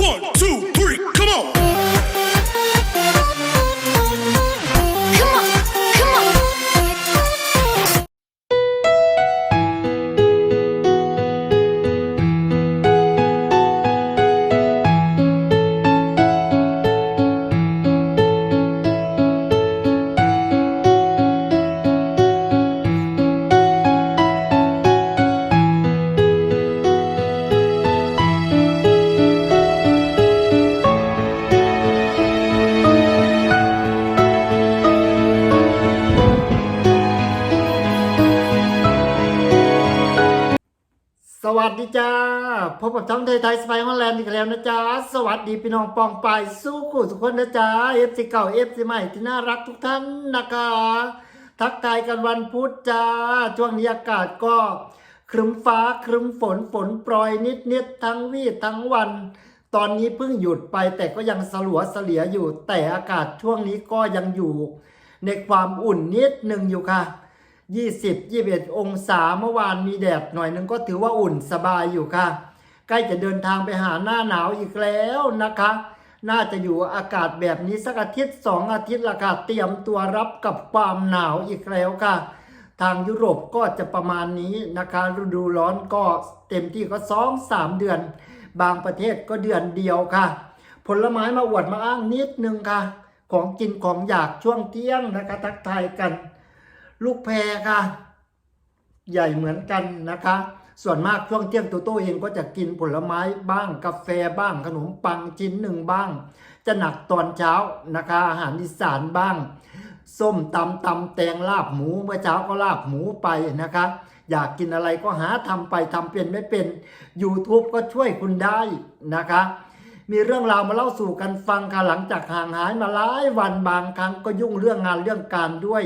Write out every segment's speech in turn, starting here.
One, two, three, วัสดีจ้า พบกับช่องไทยไทยสไปฮอลแลนด์อีกแล้วนะจ๊ะสวัสดีพี่น้องปองปายสู้คู่ทุกคนนะจ๊ะเอฟซีเก่าเอฟซีใหม่ที่น่ารักทุกท่านนะคะ ทักทายกันวันพุธจ้า ช่วงนี้อากาศก็ครึ้มฟ้าครึ้มฝนฝนโปรยนิดนิดทั้งวี่ทั้งวัน ตอนนี้เพิ่งหยุดไปแต่ก็ยังสลัวเสลียอยู่ แต่อากาศช่วงนี้ก็ยังอยู่ ในความอุ่นนิดหนึ่งอยู่ค่ะ 20 21 องศาเมื่อวานมีแดดหน่อยนึงก็ถือว่าอุ่นสบายอยู่ค่ะ ใกล้จะเดินทางไปหาหน้าหนาวอีกแล้วนะคะ น่าจะอยู่อากาศแบบนี้สักอาทิตย์สองอาทิตย์ละค่ะเตรียมตัวรับกับความหนาวอีกแล้วค่ะ ทางยุโรปก็จะประมาณนี้นะคะ ฤดูร้อนก็เต็มที่ก็สองสามเดือน บางประเทศก็เดือนเดียวค่ะ ผลไม้มาอวดมาอ้างนิดนึงค่ะ ของกินของอยากช่วงเที่ยงนะคะทักทายกัน ลูกแพรค่ะ ใหญ่เหมือนกันนะคะ ส่วนมากช่วงเที่ยงตัวโตเองก็จะกินผลไม้บ้างกาแฟบ้าง ขนมปังชิ้นหนึ่งบ้าง จะหนักตอนเช้านะคะ อาหารอีสานบ้าง ส้มตำตำแตงลาบหมูเมื่อเช้าก็ลาบหมูไปนะคะอยากกินอะไรก็หาทำไปทำเป็นไม่เป็น YouTube ก็ช่วยคุณได้นะคะ มีเรื่องราวมาเล่าสู่กันฟังค่ะหลังจากห่างหายมาหลายวันบางครั้งก็ยุ่งเรื่องงานเรื่องการด้วย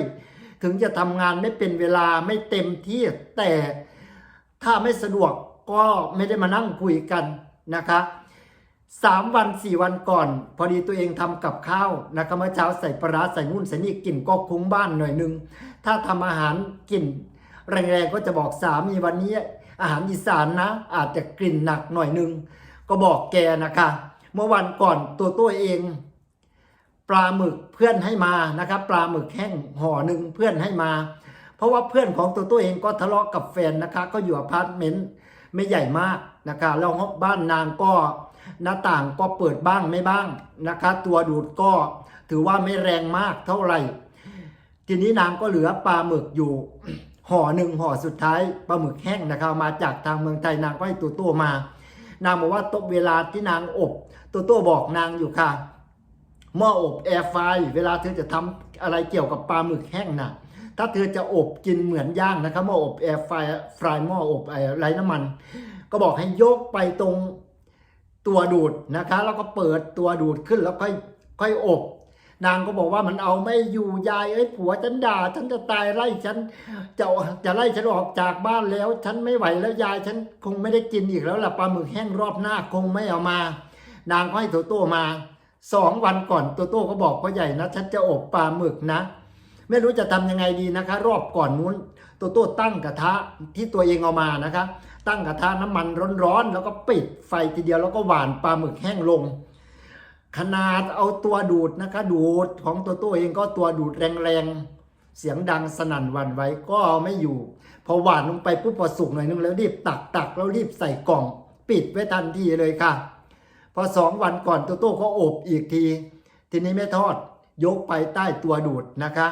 ถึงจะทำงานไม่เป็นเวลาไม่เต็มที่แต่ถ้าไม่สะดวกก็ไม่ได้มานั่งคุยกันนะคะสามวันสี่วันก่อน พอดีตัวเองทำกับข้าวนะคะเมื่อเช้าใส่ปลาร้าใส่นู่นใส่นี่กลิ่นก็คุ้งบ้านหน่อยนึง ถ้าทำอาหารกลิ่นแรงๆก็จะบอกสามีวันนี้ อาหารอีสานนะ อาจจะกลิ่นหนักหน่อยนึง ก็บอกแกนะคะ เมื่อวันก่อนตัวตัวเอง ปลาหมึกเพื่อนให้มานะครับ ปลาหมึกแห้งห่อหนึ่งเพื่อนให้มา เพราะว่าเพื่อนของตัวตัวเองก็ทะเลาะกับแฟนนะคะ ก็อยู่อพาร์ตเมนต์ไม่ใหญ่มากนะคะแล้วห้องบ้านนางก็หน้าต่างก็เปิดบ้างไม่บ้างนะคะ ตัวดูดก็ถือว่าไม่แรงมากเท่าไหร่ ทีนี้นางก็เหลือปลาหมึกอยู่ห่อหนึ่งห่อสุดท้ายปลาหมึกแห้งนะครับมาจากทางเมืองไทยนางก็ให้ตัวตัวมา นางบอกว่าตกเวลาที่นางอบ ตัวตัวบอกนางอยู่ค่ะ หม้ออบแอร์ไฟเวลาเธอจะทำอะไรเกี่ยวกับปลาหมึกแห้งนะถ้าเธอจะอบกินเหมือนย่างนะครับหม้ออบแอร์ไฟฟรายหม้ออบไร้น้ำมัน ก็บอกให้ยกไปตรงตัวดูดนะคะ แล้วก็เปิดตัวดูดขึ้นแล้วค่อยค่อยอบ นางก็บอกว่ามันเอาไม่อยู่ยายเอ้ยผัวฉันด่าฉันจะตายไล่ฉันจะจะไล่ฉันออกจากบ้านแล้ว ฉันไม่ไหวแล้วยายฉันคงไม่ได้กินอีกแล้วล่ะปลาหมึกแห้งรอบหน้าคงไม่เอามา นางก็ให้โตโต้มา สองวันก่อนโตโต้ก็บอกพ่อใหญ่นะฉันจะอบปลาหมึกนะ ไม่รู้จะทำยังไงดีนะคะ รอบก่อนนู้นโตโต้ตั้งกระทะที่ตัวเองเอามานะคะ ตั้งกระทะน้ำมันร้อนๆแล้วก็ปิดไฟทีเดียวแล้วก็หวานปลาหมึกแห้งลง ขนาดเอาตัวดูดนะคะ ดูดของตัวโตัวเองก็ตัวดูดแรงๆเสียงดังสนั่นวันไหวก็เอาไม่อยู่ พอหวานลงไปปุ๊บพอสุกหน่อยนึงแล้วรีบตักตักแล้วรีบใส่กล่อง ปิดไว้ทันทีเลยค่ะ พอสองวันก่อนตัวโต้ก็อบอีกที ทีนี้ไม่ทอดยกไปใต้ตัวดูดนะคะ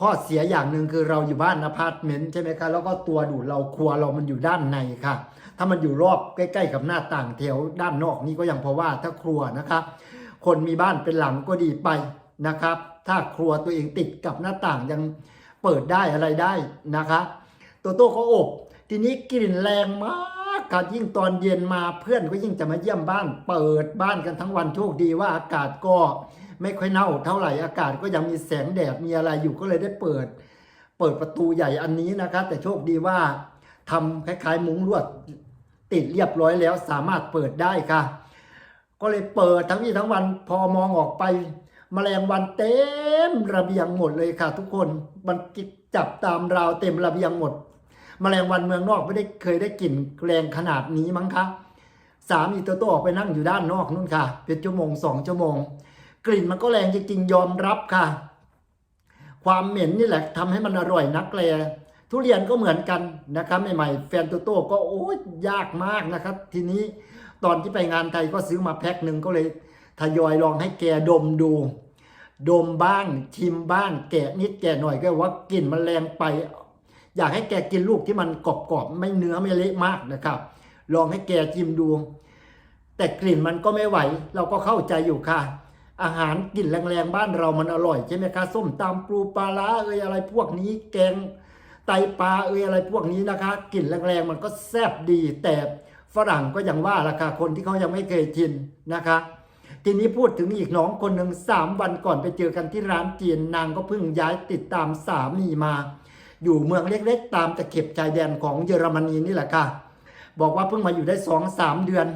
ข้อเสียอย่างหนึ่งคือเราอยู่บ้านอพาร์ตเมนต์ใช่ไหมคะแล้วก็ตัวดูดเราครัวเรามันอยู่ด้านในค่ะ ถ้ามันอยู่รอบใกล้ ๆ กับหน้าต่างแถวด้านนอกนี่ก็ยังพอว่าถ้าครัวนะคะคนมีบ้านเป็นหลังก็ดีไปนะครับ ถ้าครัวตัวเองติดกับหน้าต่างยังเปิดได้อะไรได้นะคะโตโต้เขาอบ ทีนี้กลิ่นแรงมาก ค่ะยิ่งตอนเย็นมาเพื่อนก็ยิ่งจะมาเยี่ยมบ้าน เปิดบ้านกันทั้งวันโชคดีว่าอากาศก็ไม่ค่อยเน่าเท่าไหร่อากาศก็ยังมีแสงแดดมีอะไรอยู่ก็เลยได้เปิด เปิดประตูใหญ่อันนี้นะคะ แต่โชคดีว่าทำคล้ายๆ มุ้งลวดติดเรียบร้อยแล้วสามารถเปิดได้ค่ะ ก็เลยเปิดทั้งวี่ทั้งวันพอมองออกไปแมลงวันเต็มระเบียงหมดเลยค่ะ ทุกคนมันจับตามราวเต็มระเบียงหมด แมลงวันเมืองนอกไม่ได้เคยได้กลิ่นแรงขนาดนี้มั้งคะสามอีโตโต้ออกไปนั่งอยู่ด้านนอกนู่นค่ะ เป็นชั่วโมงสองชั่วโมง กลิ่นมันก็แรงจริงๆยอมรับค่ะ ความเหม็นนี่แหละทำให้มันอร่อยนักแลทุเรียนก็เหมือนกันนะครับใหม่ๆแฟนโตโต้ก็โอ้ยยากมากนะครับ ทีนี้ตอนที่ไปงานไทยก็ซื้อมาแพ็คหนึ่งก็เลยทยอยลองให้แกดมดู ดมบ้างชิมบ้างแกะนิดแกะหน่อยก็ว่ากลิ่นมันแรงไป อยากให้แกกินลูกที่มันกรอบๆไม่เนื้อไม่เละมากนะครับ ลองให้แกชิมดู แต่กลิ่นมันก็ไม่ไหว เราก็เข้าใจอยู่ค่ะ อาหารกลิ่นแรงๆบ้านเรามันอร่อยใช่ไหมคะส้มตำปูปลาร้าเอ่ยอะไรพวกนี้แกงไตปลาเอ่ยอะไรพวกนี้นะคะกลิ่นแรงๆมันก็แซ่บดี แต่ฝรั่งก็ยังว่าราคาคนที่เขายังไม่เคยกินนะคะทีนี้พูดถึงอีกน้องคนหนึ่งสามวันก่อนไปเจอกันที่ร้านจีนนางก็เพิ่งย้ายติดตามสามีมา อยู่เมืองเล็กๆ ตามตะเข็บชายแดนของเยอรมนีนี่แหละค่ะ บอกว่าเพิ่งมาอยู่ได้สองสามเดือน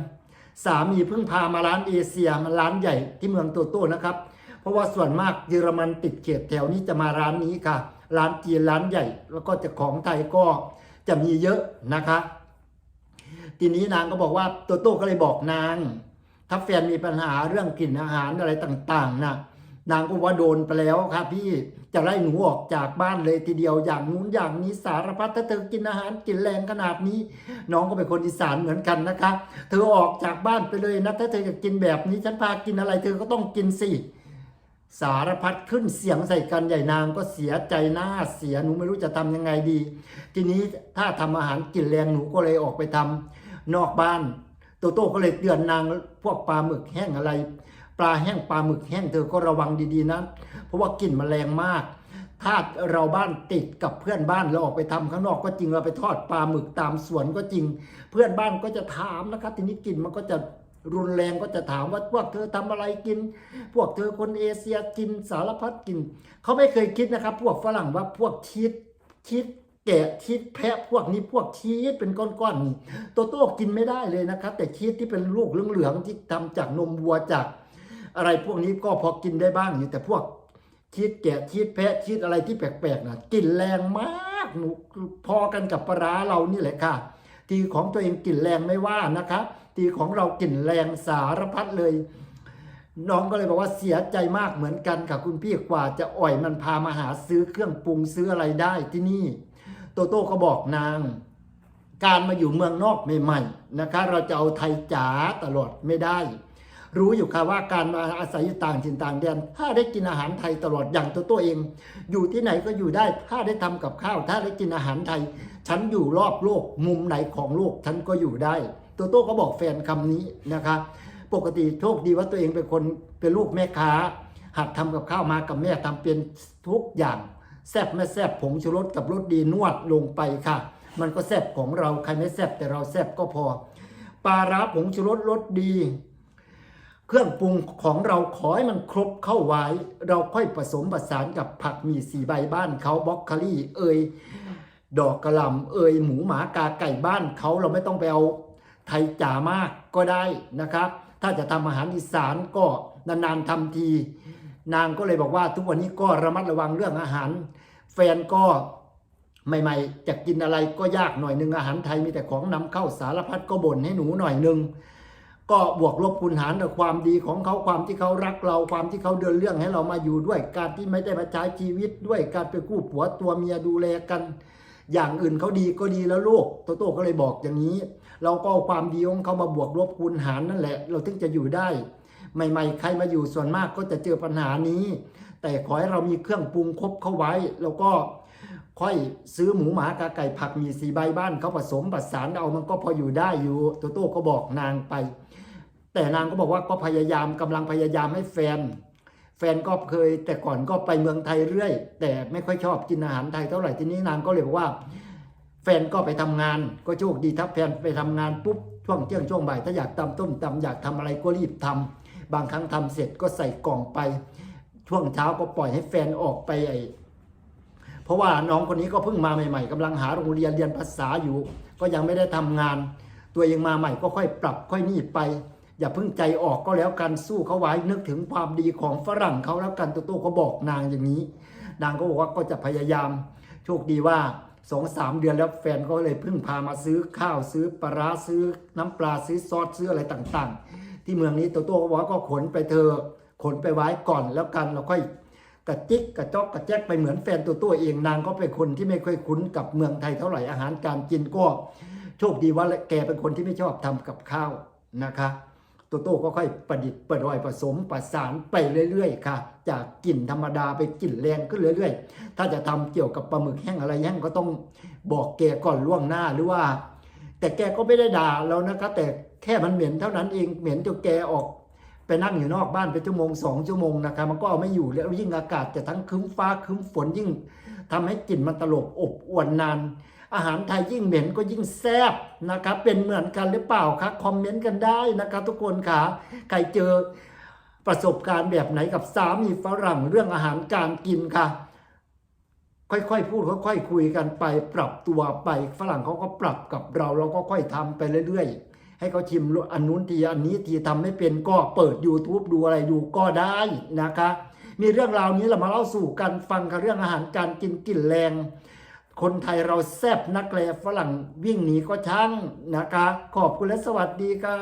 สามีเพิ่งพามาร้านเอเชียมาร้านใหญ่ที่เมืองโตโต้นะครับ เพราะว่าส่วนมากเยอรมันติดเขตแถวนี้จะมาร้านนี้ค่ะ ร้านจีนร้านใหญ่ แล้วก็จะของไทยก็จะมีเยอะนะคะ ทีนี้นางก็บอกว่าโตโต้ก็เลยบอกนาง ถ้าแฟนมีปัญหาเรื่องกลิ่นอาหารอะไรต่างๆนะ นางก็ว่าโดนไปแล้วครับพี่จะไล่หนูออกจากบ้านเลยทีเดียวอย่างนู้นอย่างนี้สารพัดถ้าเธอกินอาหารกินแรงขนาดนี้ น้องก็เป็นคนอีสานเหมือนกันนะคะ เธอออกจากบ้านไปเลยนะถ้าเธอจะกินแบบนี้ฉันพากินอะไร เธอก็ต้องกินสิสารพัดขึ้นเสียงใส่กันใหญ่นางก็เสียใจหน้าเสียหนูไม่รู้จะทำยังไงดี ทีนี้ถ้าทำอาหารกินแรงหนูก็เลยออกไปทำนอกบ้านโตโต้ก็เลยเตือนนางพวกปลาหมึกแห้งอะไร ปลาแห้งปลาหมึกแห้งเธอก็ระวังดีๆนะเพราะว่ากลิ่นมันแรงมาก ถ้าเราบ้านติดกับเพื่อนบ้านเราออกไปทำข้างนอกก็จริงเราไปทอดปลาหมึกตามสวนก็จริง เพื่อนบ้านก็จะถามนะครับ ทีนี้กลิ่นมันก็จะรุนแรงก็จะถามว่าพวกเธอทำอะไรกิน พวกเธอคนเอเชียกินสารพัดกิน เขาไม่เคยคิดนะครับ พวกฝรั่งว่าพวกชีสชีสแกะชีสแพะพวกนี้พวกชีสเป็นก้อนๆนี่โตโต้กินไม่ได้เลยนะครับ แต่ชีสที่เป็นลูกเหลืองๆที่ทำจากนมวัวจาก อะไรพวกนี้ก็พอกินได้บ้างอยู่แต่พวกชีสแกะชีสแพะชีสอะไรที่แปลกๆนะกลิ่นแรงมากหนูพอกันกับปลาเรานี่แหละค่ะ ทีของตัวเองกลิ่นแรงไม่ว่านะคะทีของเรากลิ่นแรงสารพัดเลย น้องก็เลยบอกว่าเสียใจมากเหมือนกันค่ะคุณพี่กว่าจะอ่อยมันพามาหาซื้อเครื่องปรุงซื้ออะไรได้ที่นี่ โตโต้ก็บอกนาง การมาอยู่เมืองนอกใหม่ๆนะคะ เราจะเอาไทยจ๋าตลอดไม่ได้ รู้อยู่ค่ะว่าการมาอาศัยอยู่ต่างถิ่นต่างแดน ถ้าได้กินอาหารไทยตลอดอย่างตัวตัวเอง อยู่ที่ไหนก็อยู่ได้ ถ้าได้ทำกับข้าว ถ้าได้กินอาหารไทย ฉันอยู่รอบโลกมุมไหนของโลกฉันก็อยู่ได้โตโต้ก็บอกแฟนคำนี้นะคะ ปกติโชคดีว่าตัวเองเป็นคนเป็นลูกแม่ค้า หัดทำกับข้าวมากับแม่ทำเป็นทุกอย่างแซบไม่แซบผงชูรสกับรสดีนวดลงไปค่ะ มันก็แซบของเราใครไม่แซบแต่เราแซบก็พอปลาร้าผงชูรสรสดี เครื่องปรุงของเราขอให้มันครบเข้าไว้ เราค่อยผสมผสานกับผักมีสีใบบ้านเขาบล็อกคารี่ เอยดอกกระหล่ำเอยหมูหมากาไก่บ้านเขาเราไม่ต้องไปเอาไทยจ๋ามากก็ได้นะครับ ถ้าจะทำอาหารอีสานก็นานๆทำที นางก็เลยบอกว่าทุกวันนี้ก็ระมัดระวังเรื่องอาหาร แฟนก็ใหม่ๆจะกินอะไรก็ยากหน่อยนึงอาหารไทยมีแต่ของนำเข้าสารพัดก็บ่นให้หนูหน่อยนึง ก็บวกลบคูณหารกับความดีของเขาความที่เขารักเราความที่เขาเดินเรื่องให้เรามาอยู่ด้วย การที่ไม่ได้มาใช้ชีวิตด้วยการเป็นคู่ผัวตัวเมียดูแลกัน อย่างอื่นเขาดีก็ดีแล้วลูกโตโต้ก็เลยบอกอย่างนี้ เราก็เอาความดีของเขามาบวกลบคูณหารนั่นแหละ เราถึงจะอยู่ได้ ใหม่ ๆ ใครมาอยู่ส่วนมากก็จะเจอปัญหานี้ แต่ขอให้เรามีเครื่องปรุงครบเข้าไว้ แล้วก็ค่อยซื้อหมูหมากาไก่ผักมีสีใบบ้านเขาผสมผสานเอามันก็พออยู่ได้อยู่โตโต้ก็บอกนางไป แต่นางก็บอกว่าก็พยายามกำลังพยายามให้แฟน แฟนก็เคย แต่ก่อนก็ไปเมืองไทยเรื่อย แต่ไม่ค่อยชอบกินอาหารไทยเท่าไหร่ทีนี้นางก็เลยบอกว่า แฟนก็ไปทำงาน ก็โชคดีถ้าแฟนไปทำงานปุ๊บช่วงเที่ยงช่วงบ่ายถ้าอยากตำต้มตำอยากทำอะไรก็รีบทำบางครั้งทำเสร็จก็ใส่กล่องไป ช่วงเช้าก็ปล่อยให้แฟนออกไปไอเพราะว่าน้องคนนี้ก็เพิ่งมาใหม่ๆกำลังหาโรงเรียนเรียนภาษาอยู่ ก็ยังไม่ได้ทำงาน ตัวเองมาใหม่ก็ค่อยปรับค่อยนี่ไป อย่าเพิ่งใจออกก็แล้วกันสู้เขาไว้นึกถึงความดีของฝรั่งเขาแล้วกันตัวโต้ก็บอกนางอย่างนี้ นางก็บอกว่าก็จะพยายาม โชคดีว่าสองสามเดือนแล้วแฟนก็เลยเพิ่งพามาซื้อข้าวซื้อปลาร้าซื้อน้ำปลาซื้อซอสซื้ออะไรต่างๆ ที่เมืองนี้ตัวโตัวก็บอกว่าก็ขนไปเธอขนไปไว้ก่อนแล้วกันเราค่อยกระจิกกระจอกกระแจ๊กไปเหมือนแฟนตัวตัวเองนางก็เป็นคนที่ไม่ค่อยคุ้นกับเมืองไทยเท่าไหร่อาหารการกินก็ โชคดีว่าแกเป็นคนที่ไม่ชอบทำกับข้าวนะคะ โตโต้ก็ค่อยประดิษฐ์ประดอยผสมประสานไปเรื่อยๆ ค่ะ จากกลิ่นธรรมดาไปกลิ่นแรงขึ้นเรื่อย ๆ ถ้าจะทำเกี่ยวกับปลาหมึกแห้งอะไรแห้งก็ต้องบอกแกก่อนล่วงหน้าหรือว่า แต่แกก็ไม่ได้ด่าเรานะคะแต่แค่มันเหม็นเท่านั้นเองเหม็นจนแกออกไปนั่งอยู่นอกบ้านไปชั่วโมงสองชั่วโมงนะคะมันก็เอาไม่อยู่แล้วยิ่งอากาศจะทั้งครึ้มฟ้าครึ้มฝนยิ่งทำให้กลิ่นมันตลบอบอวนนาน อาหารไทยยิ่งเหม็นก็ยิ่งแซ่บนะครับ เป็นเหมือนกันหรือเปล่าคะคอมเมนต์กันได้นะครับ ทุกคนค่ะใครเจอประสบการณ์แบบไหนกับสามีฝรั่งเรื่องอาหารการกินค่ะ ค่อยๆพูดค่อยๆคุยกันไป ปรับตัวไปฝรั่งเขาก็ปรับกับเราเราก็ค่อยทำไปเรื่อยๆ ให้เขาชิมอันนู้นทีอันนี้ทีทำไม่เป็นก็เปิด YouTube ดูอะไรดูก็ได้นะคะ มีเรื่องราวนี้เรามาเล่าสู่กันฟังกันเรื่องอาหารการกินกลิ่นแรง คนไทยเราแซบนักแลฝรั่งวิ่งหนีก็ช่างนะคะ ขอบคุณและสวัสดีค่ะ